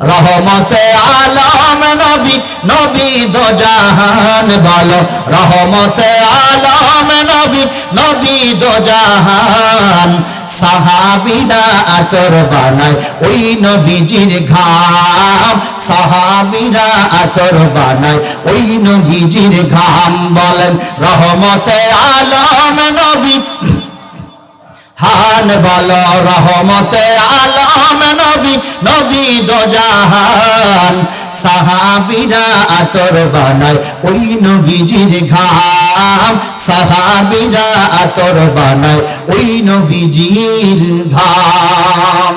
রহমতে আলম নবী নবী দো জাহান বলো রহমতে আলম নবী নবী দো জাহান। সাহাবিরা আতর বানায় ওই নবীজির ঘাম। সাহাবিরা আতর বানায় ওই নবীজির ঘাম বলেন, রহমতে আলম নবী। হান বল রহমতে আলম নবী নবী দো জাহান। সাহাবিরা আতর বানায় ওই নবীজির ঘাম। সাহাবিরা আতর বানায় ওই নবীজির ঘাম।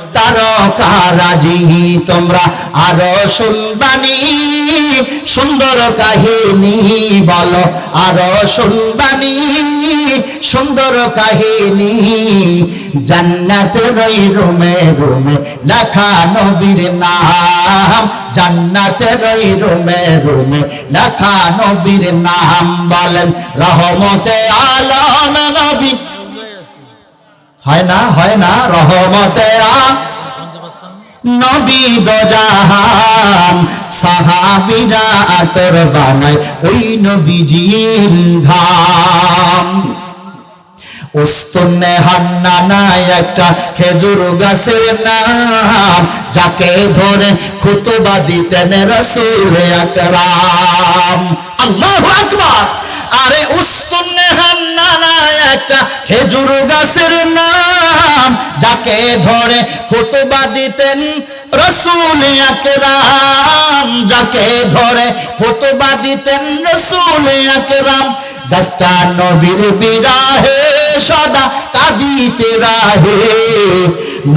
তারকারাজি, তোমরা আরও শুনবানি সুন্দর কাহিনী বলো। আরও শুনবানি সুন্দর কাহিনী। জান্নাতের ওই রুমে রুমে, লেখা নবীর নাম। জান্নাতের ওই রুমে রুমে, লেখা নবীর নাম বলেন, রহমতে আলম নবী। হয় না হয় না, রহমতে নবী দো জাহান, সাহাবিরা আতর ওই নবীজির হান্নানায় একটা খেজুর গাছের নাম, যাকে ধরে খুতবা দিতেন রসুল আকরাম। আল্লাহু আকবার! আরে উস্তুন্নে হান্নানায় একটা খেজুর গাছের নাম, যাকে ধরে খুতবা দিতেন রসুল আকরাম, যাকে ধরে খুতবা দিতেন রসুল আকরাম। গাছটা নবীর বিরাহে সদা কাঁদিতে রাহে,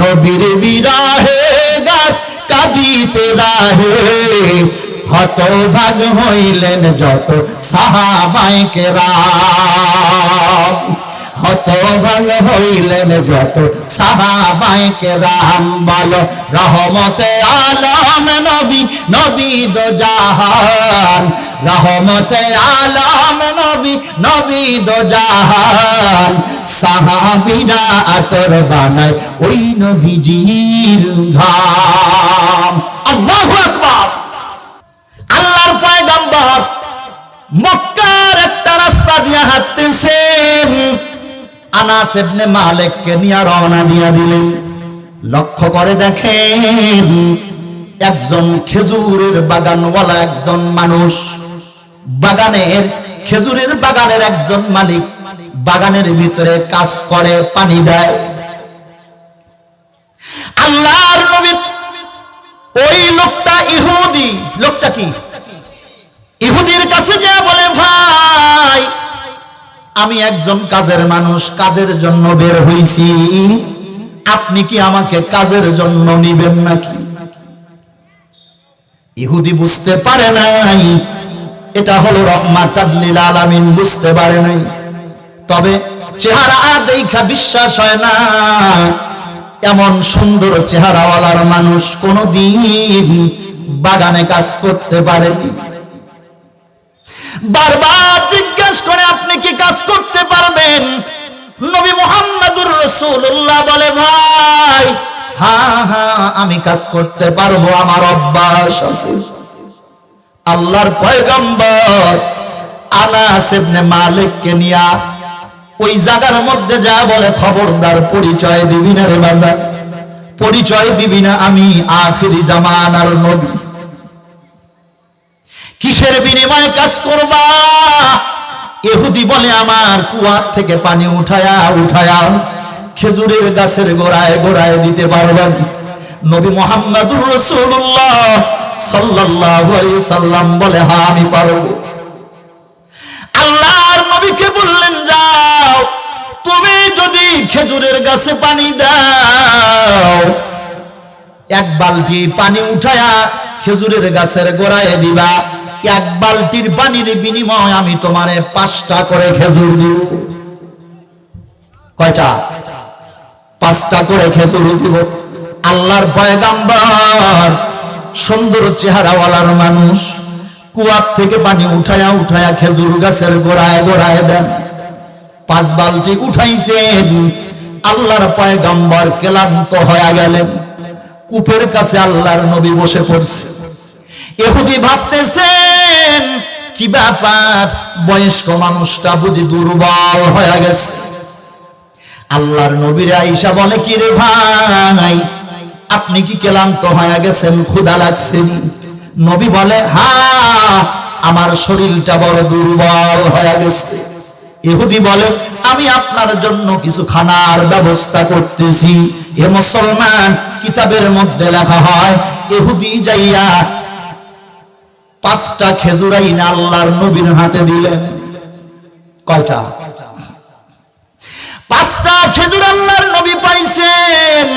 নবীর বিরাহে গাছ কাঁদিতে রাহে। হতভাগ হইলেন যত সাহাবাইকে রাম। হতভাগ হইলেন যত সাহাবাইকে রাম। বলো, রহমতে আলম নবী নবী দো জাহান। রহমতে আলম নবী নবী দো জাহান। সাহাবিরা আতর বানায় ওই নবীজির ঘাম। আল্লাহু আকবার। পয়গম্বর, মক্কার একটা রাস্তা দিয়ে হাঁটতেছেন। আনাস ইবনে মালিককে রওনা দিলেন। লক্ষ্য করে দেখেন, একজন খেজুরের বাগানওয়ালা একজন মানুষ। বাগানের, খেজুরের বাগানের একজন মালিক বাগানের ভিতরে কাজ করে, পানি দেয়। আল্লাহর নবী, ওই লোকটা ইহুদি, লোকটা কি? ইহুদির কাছে যা বলে, ভাই, আমি একজন কাজের মানুষ, কাজের জন্য বের হইছি। আপনি কি আমাকে কাজের জন্য নিবেন নাকি? ইহুদি বুঝতে পারে নাই। এটা হলো রহমাতাল্লিল আলামিন, বুঝতে পারে নাই। তবে চেহারা দেখা বিশ্বাস হয় না। এমন সুন্দর চেহারাওয়ালার মানুষ কোনদিন বাগানে কাজ করতে পারেনি। বারবার জিজ্ঞেস করে, আপনি কি কাজ করতে পারবেন? নবী মোহাম্মদুর রসুল্লাহ বলে, ভাই হ্যাঁ হ্যাঁ আমি কাজ করতে পারব, আমার অভ্যাস আছে। আল্লাহর পয়গম্বর আনাস ইবনে মালিককে নিয়া ওই জায়গার মধ্যে যা বলে, খবরদার, পরিচয় দিবি না রে বাজার। পরিচয় দিবি না আমি আখিরি জামানার নবী। কিসের বিনিময়ে কাজ করবা? এহুদি বলে আমার কুয়ার থেকে পানি উঠায়া উঠায়া খেজুরের গাছের গোড়ায় গোড়ায় দিতে পারবেন। নবী মোহাম্মদুর রসুল্লাহ সাল্লাম বলে হ্যাঁ আমি পারব। আল্লাহর নবীকে বললেন, যাও, তুমি যদি খেজুরের গাছে পানি দাও, এক বালতি পানি উঠায়া খেজুরের গাছের গোড়ায় দিবা। এক বালতির পানির বিনিময় আমি তোমারে পাঁচটা করে খেজুর দিব। কয়টা? পাঁচটা করে খেজুর দিব। আল্লাহর পয়গাম্বর, সুন্দর চেহারাওয়ালার মানুষ, কুয়ার থেকে পানি উঠায়া উঠায়া খেজুর গাছের গোড়ায় গোড়ায় দেন। পাঁচ বালতি উঠাইছেন, আল্লাহর পয়গম্বর ক্লান্ত হয়ে গেলেন। কূপের কাছে আল্লাহর নবী বসে পড়ছে। এহুদি ভাবতেছেন, কি ব্যাপার? বয়স্ক মানুষটা বুঝি দুর্বল হয়ে গেছে। আল্লাহর নবীর আইসা বলে, কি রে ভাই? আপনি কি ক্লান্ত হয়ে গেছেন? ক্ষুধা লাগছে নবী বলে, হা, আমার শরীরটা বড় দুর্বল হয়ে গেছে। ইহুদি বলে, আমি আপনার জন্য কিছু খানার ব্যবস্থা করতেছি। এ মুসলমান কিতাবের মধ্যে লেখা হয়, ইহুদি যাইয়া পাঁচটা খেজুরাই না আল্লাহর নবীর হাতে দিলেন। কয়টা? পাঁচটা খেজুর আল্লাহর নবী পাইছেন।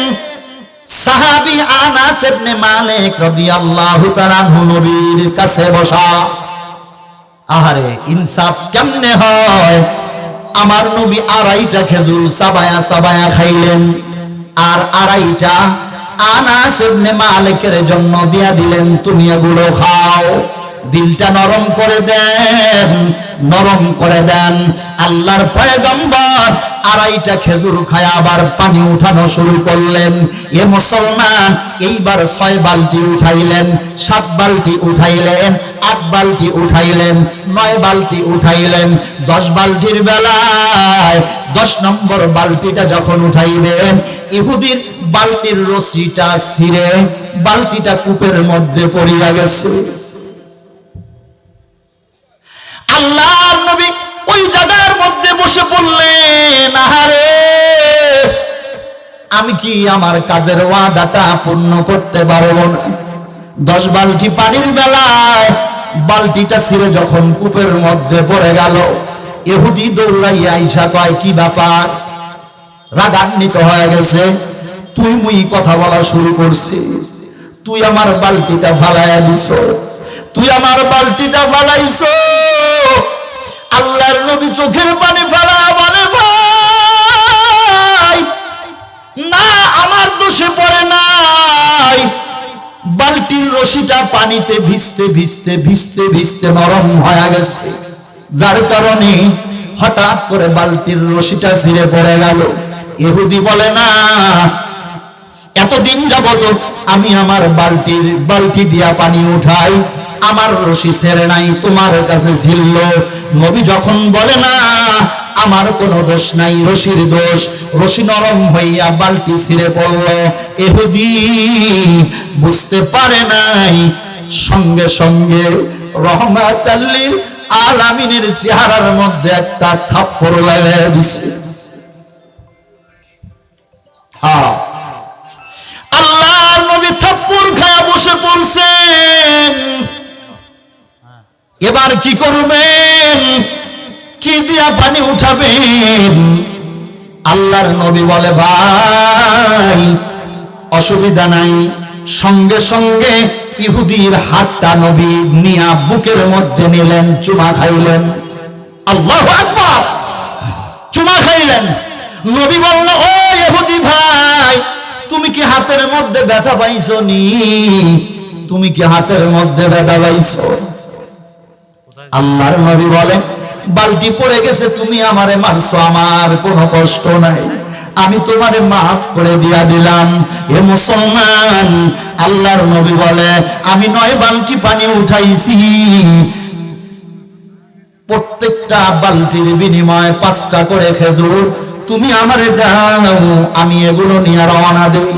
সাহাবী আনাস ইবনে মালিক রাদিয়াল্লাহু তাআলা নবীর কাছে বসা, আহারে, ইনসাফ কেমনে হয়? আমার নবী আড়াইটা খেজুর সাবায়া সাবায়া খাইলেন, আর আড়াইটা আনাস ইবনে মালিকের জন্য দিয়া দিলেন, তুমি এগুলো খাও। দিলটা নরম করে দেন, নরম করে দেন। আল্লাহর পয়গম্বর আড়াইটা খেজুর খায়, আবার পানি উঠানো শুরু করলেন। এ মুসলমান, এইবার ছয় বালতি উঠাইলেন, সাত বালতি উঠাইলেন, আট বালতি উঠাইলেন, নয় বালতি উঠাইলেন। দশ বালতির বেলায় দশ নম্বর বালতিটা যখন উঠাইবেন, ইহুদির বালতির রশিটা ছিঁড়ে বালতিটা কূপের মধ্যে পড়িয়া গেছে। আল্লাহ নবী ওই জায়গার মধ্যে বসে পড়লেন আহারে, আমি কি আমার কাজের ওয়াদাটা পূর্ণ করতে পারব না? দশ বালতি পানির বেলায় বালতিটা ছিঁড়ে যখন কূপের মধ্যে পড়ে গেল এহুদি দৌড়াইয়া আইসা কয়, কি ব্যাপার? রাগান্বিত হয়ে গেছে, তুই মুই কথা বলা শুরু করছিস, তুই আমার বালতিটা ফালাইয়া দিছ তুই আমার বালতিটা ফালাইছ আল্লাহর নবী চোখের পানি ফেলা বলে, ভাই, না, আমার দোষে পড়ে নাই। বালতির রশিটা পানিতে ভিজতে ভিজতে ভিজতে ভিজতে নরম হয়ে গেছে। যার কারণে হঠাৎ করে বালতির রশিটা ছিঁড়ে পড়ে গেল। ইহুদি বলে, না, এতদিন যাবত আমি আমার বালতির, বালতি দিয়া পানি উঠাই আমার রশি ছেড়ে নাই, তোমার কাছে ছিল নবী যখন বলে, না, আমার কোনো দোষ নাই, রশির দোষ। রশি নরম হইয়া বালতি ছিঁড়ে পড়ল। এহুদি বুঝতে পারে নাই, সঙ্গে সঙ্গে রহমাত আল্লিল আলামিনের চেহারার মধ্যে একটা থাপ্পড় লাগাই দিছে। হ্যাঁ। আল্লাহর নবী থাপ্পড় খায়া বসে পড়ছেন এবার কি করবেন? কি দিয়া পানি উঠাবেন? আল্লাহর নবী বলে, ভাই, অসুবিধা নাই। সঙ্গে সঙ্গে ইহুদির হাতটা নবী নিয়া বুকের মধ্যে নিলেন, চুমা খাইলেন। আল্লাহ চুমা খাইলেন। নবী বলল, ও ইহুদি ভাই, তুমি কি হাতের মধ্যে ব্যথা পাইছো নি? তুমি কি হাতের মধ্যে ব্যথা পাইছো? আল্লাহর নবী বলে বালতি পড়ে গেছে, তুমি আমারে মারছো, আমার কোনো কষ্ট নাই। আমি তোমারে মাফ করে দিয়া দিলাম। এ মুসলমান, আল্লাহর নবী বলে, আমি নয় বালতি পানি উঠাইছি। প্রত্যেকটা বালতির বিনিময়ে পাঁচটা করে খেজুর তুমি আমারে দাও, আমি এগুলো নিয়ে রওনা দেই।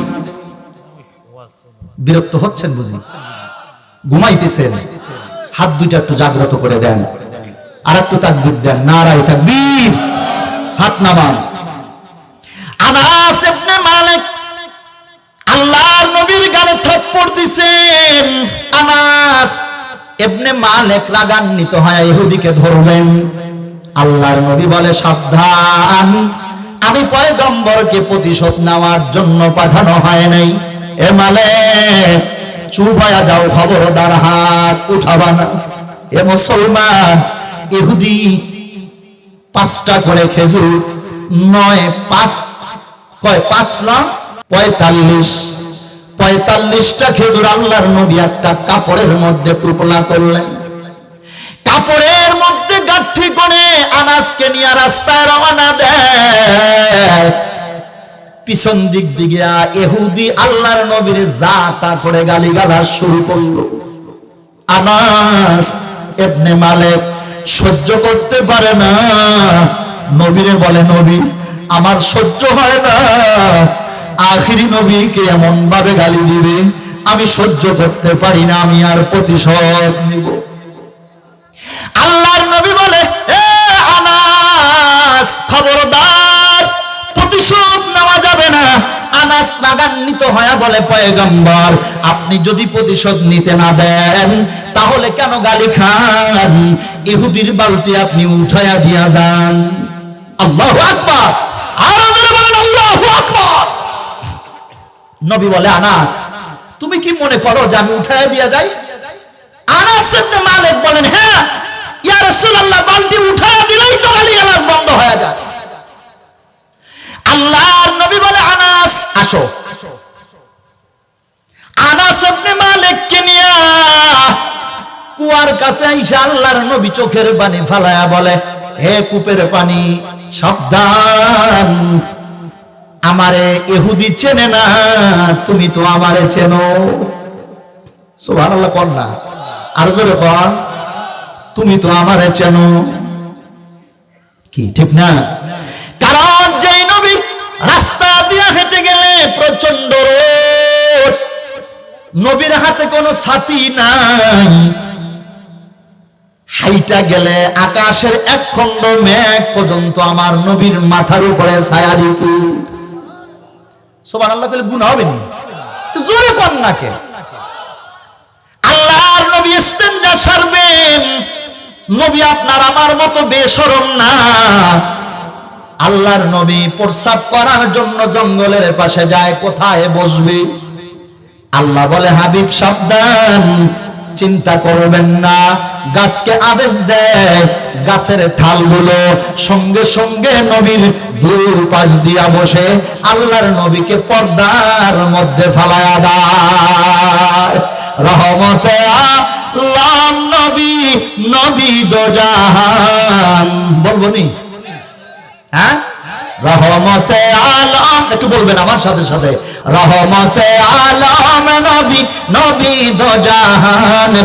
বিরক্ত হচ্ছেন বুঝি? ঘুমাইতেছেন? হাত দুইটা একটু জাগ্রত করে দেন। আর একটু তাকবীর দেন। নারায় তাকবীর। হাত নামান। আনাস ইবনে মালিক আল্লাহর নবীর গালে আনাস ইবনে মালিক হয়, ইহুদিকে ধরবেন আল্লাহর নবী বলে, সাবধান। আমি পয়গম্বরকে প্রতিশোধ নেওয়ার জন্য পাঠানো হয় নাই। এ মালে চুপ হয়ে যাও খবরদার হাত উঠাবা না। এ মুসলমান, ইহুদি, পাঁচটা করে খেজুর, নয়, পাঁচ, কয়, পাঁচ নয় পঁয়তাল্লিশ। পঁয়তাল্লিশটা খেজুর আল্লাহর নবী একটা কাপড়ের মধ্যে টুকলা করলেন। কাপড়ের মধ্যে গাঠি করে আনাজকে নিয়ে রাস্তায় রওনা দেয়। পিছন দিক দিকে এহুদি আল্লাহর নবীর যা তা করে গালিগালা শুরু করল। আনাস এবনে মালিক সহ্য করতে পারে না। নবীরে বলে, নবী, আমার সহ্য হয় না। আখিরি নবীকে এমন ভাবে গালি দিবে, আমি সহ্য করতে পারি না, আমি আর প্রতিশোধ নিব। আল্লাহর নবী বলে, এ আনাস, খবরদার আনাস রাগান্বিত হয়ে বলে, পয়গম্বর, আপনি যদি প্রতিশোধ নিতে না দেন, তাহলে কেন গালি খান? ইহুদির বালতি আপনি উঠাইয়া দিয়া যান। আল্লাহু নবী বলে, আনাস, তুমি কি মনে করো যে আমি উঠাইয়া দিয়া যাই? আনাস মালিক বলেন হ্যাঁ দিলেই বন্ধ হয়ে যায়। আল্লাহর নবী বলে, আনাস, আসো। আনাস ইবনে মালিককে কুয়ার কাছে আইসা আল্লাহর নবী চোখের পানি ফালায়া বলে, হে কূপের পানি, সাবধান। আমারে এহুদি চেনে না, তুমি তো আমারে চেনো। সুবহানাল্লাহ কর না। আর জোরে কর তুমি তো আমারে চেনো। কি, ঠিক না? দিয়ে হেঁটে গেলে প্রচণ্ড রোদ। নবীর হাতে কোনো ছাতি নাই। হাইটা গেলে আকাশের এক খণ্ড মেঘ পর্যন্ত আমার নবীর মাথার উপরে ছায়া দিত সোমান আল্লাহ কইলে গুণ হবে নি? জোরে কর না কে? আল্লাহর নবী ইস্তেঞ্জা সারবেন। নবী আপনার আমার মতো বেশরম না। আল্লাহর নবী প্রস্রাব করার জন্য জঙ্গলের পাশে যায়, কোথায় বসবে? আল্লাহ বলে, হাবিব, সাবধান, চিন্তা করবেন না, গাছকে আদেশ দেয়, গাছের ঠালগুলো সঙ্গে সঙ্গে নবীর দুই পাশ দিয়া বসে, আল্লাহর নবীকে পর্দার মধ্যে ফালায়া দেয়। রহমতে আল্লাহ নবী নবী দোজাহান। বলব নি? হ্যাঁ? রহমতে আলম, একটু বলবেন আমার সাথে সাথে। রহমতে আলম, নবী নবী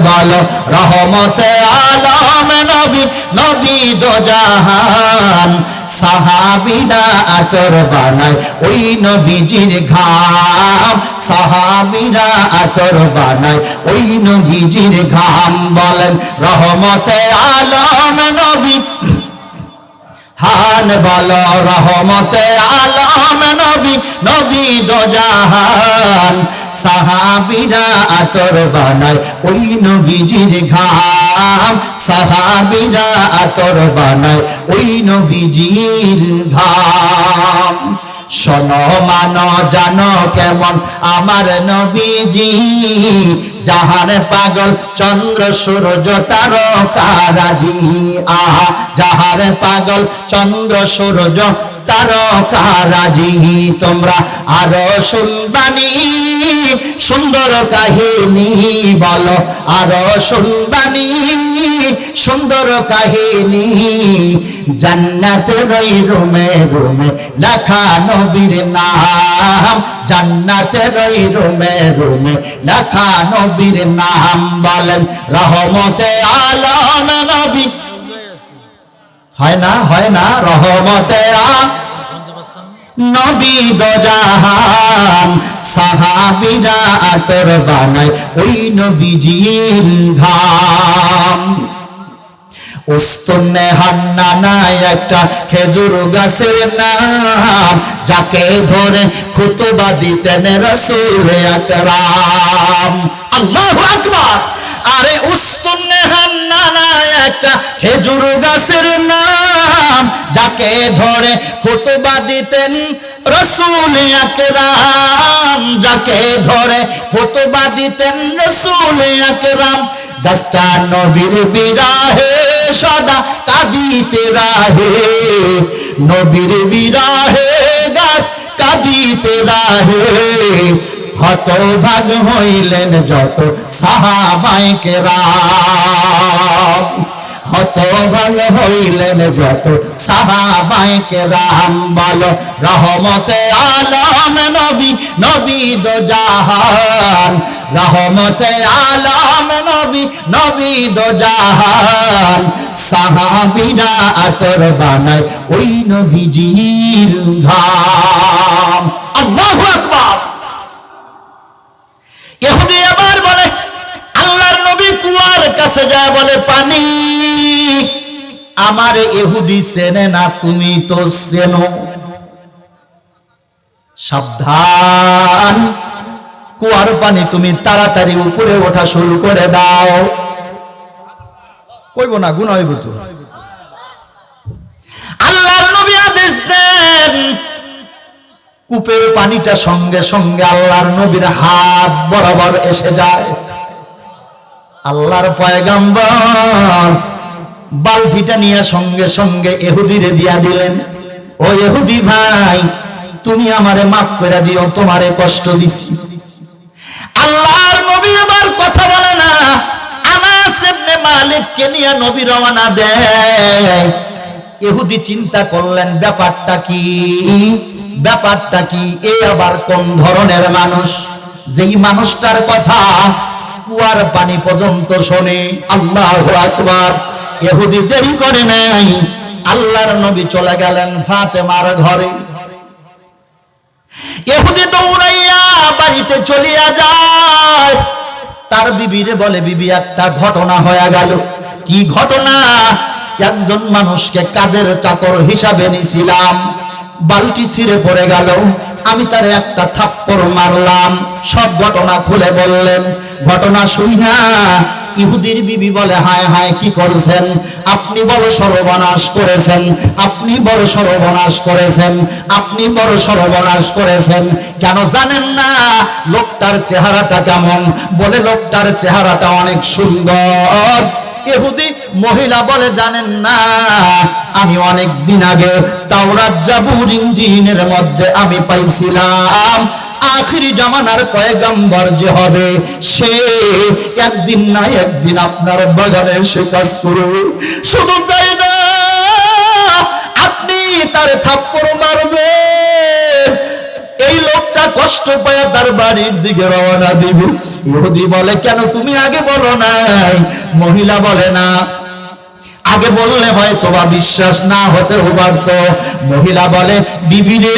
বলো রহমতে আলম, নবী নবী দো জাহান। সাহাবিনা আতর বানায়, ওই নবীজির ঘাম। সাহাবিরা আতর বানায়, ওই নবীজির ঘাম বলেন, রহমতে আলম, নবী। হান বল রহমতে আলম নবী নবী দো জাহান। সাহাবিরা আতর বানায় ওই নবীজির ঘাম। সাহাবিরা আতর বানায় ওই নবীজির ঘাম। শোনো, মানো, জানো কেমন আমার নবীজি। জাহান পাগল চন্দ্র সূর্য তারকারাজি আহা জাহার পাগল চন্দ্র সূর্য তারকারাজি তোমরা। আরও শুনবানি সুন্দর কাহিনী বলো। আরও শুনবানি সুন্দর কাহিনী। জান্নাতের ওই রুমে রুমে, লেখা নবীর নাম। জান্নাতের ওই রুমে রুমে, লেখা নবীর নাম বলেন। রহমতে আলম নবী হয় না হয় না, রহমতে আতর ওই হান্নানায় একটা খেজুর গাছের নাম, যাকে ধরে খুতবা দিতেন রসুল আকরাম আল্লাহু আকবার! আরে হান্নানায় একটা খেজুর গাছের নাম, যাকে ধরে খুতবা দিতেন রসুল আকরাম, যাকে ধরে খুতবা দিতেন রসুল আকরাম। গাছটা নবীর বিরাহে সদা কাঁদিতে রাহে, নবীর বিরাহে গাছ কাঁদিতে রাহে। হতভাগ হইলেন যত সাহাবাইকে রাম। হতভাগ হইলেন যত সাহাবাইকে রাম। বলো, রহমতে আলম নবী নবী দো জাহান। রহমতে আলম নবী নবী দো জাহান। সাহাবিরা আতর বানায় ওই নবীজির ঘাম। আল্লাহু আকবার। ইহুদি আবার বলে, আল্লাহর নবী কুয়ার কাছে যায় বলে, পানি, আমার ইহুদি চেনে না, তুমি তো চেনো। সাবধান, কুয়ার পানি তুমি তাড়াতাড়ি উপরে ওঠা শুরু করে দাও। কইব না গুণ হইব তো। আল্লাহর নবী আদেশ দেন কূপের পানিটা সঙ্গে সঙ্গে আল্লাহর নবীর হাত বরাবর এসে যায়। আল্লাহর পয়গাম্বর বালতিটা নিয়ে সঙ্গে সঙ্গে এহুদিরে দিয়া দিলেন। ও এহুদি ভাই, তুমি আমারে মাফ করে দিও, তোমারে কষ্ট দিছি। আল্লাহর নবী এবার কথা বলে না, আনাস ইবনে মালিককে নিয়ে নবী রওনা দেয়। ইহুদি চিন্তা করলেন, ব্যাপারটা কি? ব্যাপারটা কি? এ আবার কোন ধরনের মানুষ? যেই মানুষটার কথা কুয়ার পানি পর্যন্ত শোনে, আল্লাহু আকবার। ইহুদি দেরি করে নাই। আল্লাহর নবী চলে গেলেন ফাতেমার ঘরে। এহুদি দৌড়াইয়া বাড়িতে চলিয়া যায়। তার বিবিরে বলে, বিবি, একটা ঘটনা হয়ে গেল। কি ঘটনা? একজন মানুষকে কাজের চাকর হিসাবে নিছিলাম। বালতি ছিঁড়ে পড়ে গেল। আমি তার একটা থাপ্পড় মারলাম। সব ঘটনা খুলে বললেন, ঘটনা শুই না। ইহুদির বিবি বলে, হায় হায়, কি করছেন? আপনি বড় সর্বনাশ করেছেন। আপনি বড় সর্বনাশ করেছেন। আপনি বড় সর্বনাশ করেছেন। কেন জানেন না? লোকটার চেহারাটা কেমন? বলে, লোকটার চেহারাটা অনেক সুন্দর। ইহুদি মহিলা বলে, জানেন না, আমি অনেক দিন আগে তাওরাত জাবুর ইঞ্জিনের মধ্যে আমি পাইছিলাম। আখিরি জামানার পয়গাম্বর যে হবে, সে একদিন না একদিন আপনার বাগানে এসে কাজ করবে। শুধু তাই না, আপনি তার থাপ্পড় লোকটা কষ্ট পায় তার বাড়ির দিকে রওনা দিব। ইহুদি বলে, কেন তুমি আগে বলো নাই মহিলা বলে, না। আগে বললে হয়তো বা বিশ্বাস না হতে পারতো মহিলা বলে, বিবি রে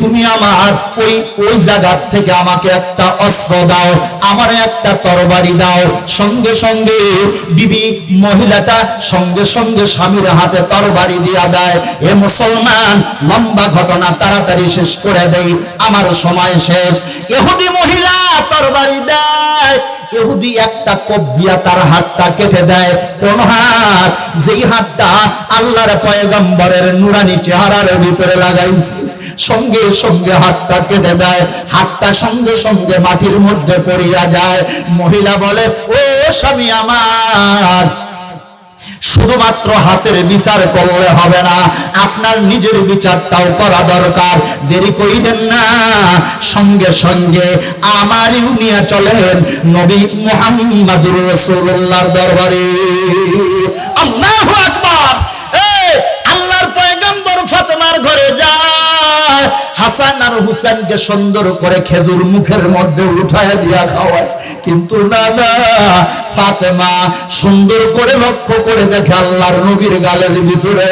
তুমি আমার ওই ওই জায়গার থেকে আমাকে একটা অস্ত্র দাও, আমার একটা তরবারি দাও। সঙ্গে সঙ্গে বিবি মহিলাটা সঙ্গে সঙ্গে স্বামীর হাতে তরবারি দিয়া দেয়। এ মুসলমান, লম্বা ঘটনা তাড়াতাড়ি শেষ করে দেই, আমার সময় শেষ। এহুদি মহিলা তরবারি দেয় ইহুদি একটা কোপ দিয়া তার হাতটা কেটে দেয়। কোন হাত, যেই হাতটা আল্লাহর পয়গম্বরের নুরানি চেহারার ভিতরে লাগাইছে। সঙ্গে সঙ্গে হাতটা কেটে দেয়, হাতটা সঙ্গে সঙ্গে মাটির মধ্যে পড়িয়া যায়। মহিলা বলে, ও স্বামী আমার, শুধুমাত্র হাতের বিচার করলে হবে না, আপনার নিজের বিচারটাও করা দরকার। দেরি করিলেন না, সঙ্গে সঙ্গে আমারই নিয়ে চলেন নবী মুহাম্মাদুর রসুল্লাহর দরবারে। হাসান আর হুসেনকে সুন্দর করে খেজুর মুখের মধ্যে উঠায় দিয়া খাওয়ায়। কিন্তু না না, ফাতেমা সুন্দর করে লক্ষ্য করে দেখে আল্লাহর নবীর গালের ভিতরে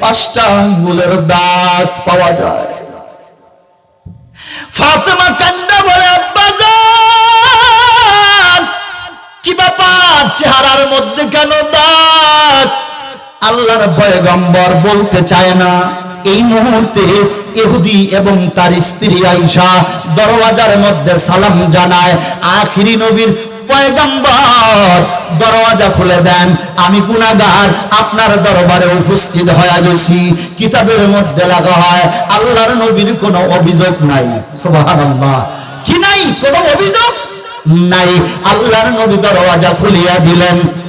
পাঁচটা আঙ্গুলের দাগ পাওয়া যায়। ফাতেমা কান্দা বলে কি ব্যাপার? চেহারার মধ্যে কেন দাগ? আল্লাহর পয়গম্বর বলতে চায় না, এই মুহূর্তে ইহুদি এবং তার স্ত্রী আইসা দরওয়াজার মধ্যে সালাম জানায়, আখিরি নবীর পয়গম্বর, দরওয়াজা খুলে দেন। আমি গুনাহগার, আপনার দরবারে উপস্থিত হয়ে গেছি। কিতাবের মধ্যে লাগা হয়, আল্লাহর নবীর কোনো অভিযোগ নাই। সুবহানাল্লাহ। কি নাই? কোনো অভিযোগ নাই। আল্লাহর নবী দরওয়াজা খুলিয়া দিলেন।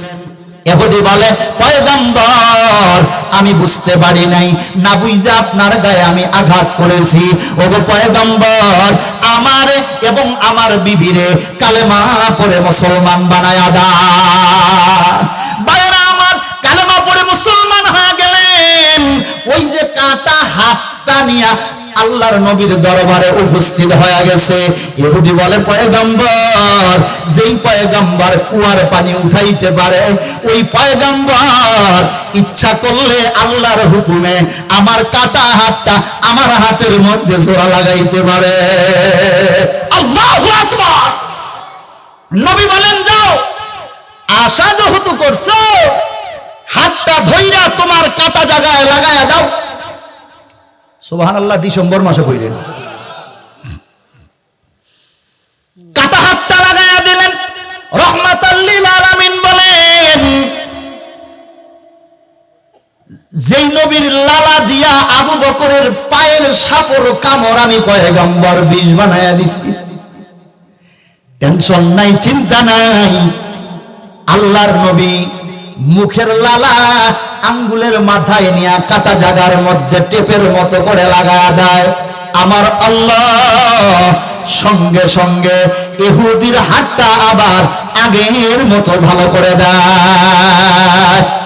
এহুদি বলে, পয়গম্বর, আমি বুঝতে পারি নাই। না বুঝে আপনার গায়ে আমি আঘাত করেছি। পয়গম্বর, আমারে এবং আমার বিবিরে কালেমা পরে মুসলমান বানায়া বাইরা আমার কালেমা পরে মুসলমান হয়ে গেলেন। ওই যে কাটা হাতটা নিয়া আল্লাহর নবীর দরবারে উপস্থিত হয়ে গেছে। ইহুদি বলে, পয়গম্বর, যেই পয়গম্বর কুয়ার পানি উঠাইতে পারে, ওই পয়গম্বর ইচ্ছা করলে আল্লাহর হুকুমে আমার কাটা হাতটা আমার হাতের মধ্যে জোড়া লাগাইতে পারে। আল্লাহু আকবার! নবী বলেন, যাও, আশা যেহেতু করছ, হাতটা ধইরা তোমার কাটা জায়গায় লাগায়া দাও। সুবহান আল্লাহ ডিসেম্বর মাসে কইলেন। হাতটা লাগায়া দিলেন আলামিন বলেন, যেই নবীর লালা দিয়া আবু বকরের পায়ের সাপর কামড় আমি পয়গম্বর বিষ বানায়া দিছি। টেনশন নাই, চিন্তা নাই। আল্লাহর নবী মুখের লালা আঙ্গুলের মাথায় নিয়ে কাটা জাগার মধ্যে টেপের মতো করে লাগা দেয়। আমার আল্লাহ সঙ্গে সঙ্গে এহুদির হাতটা আবার আগের মতো ভালো করে দেয়।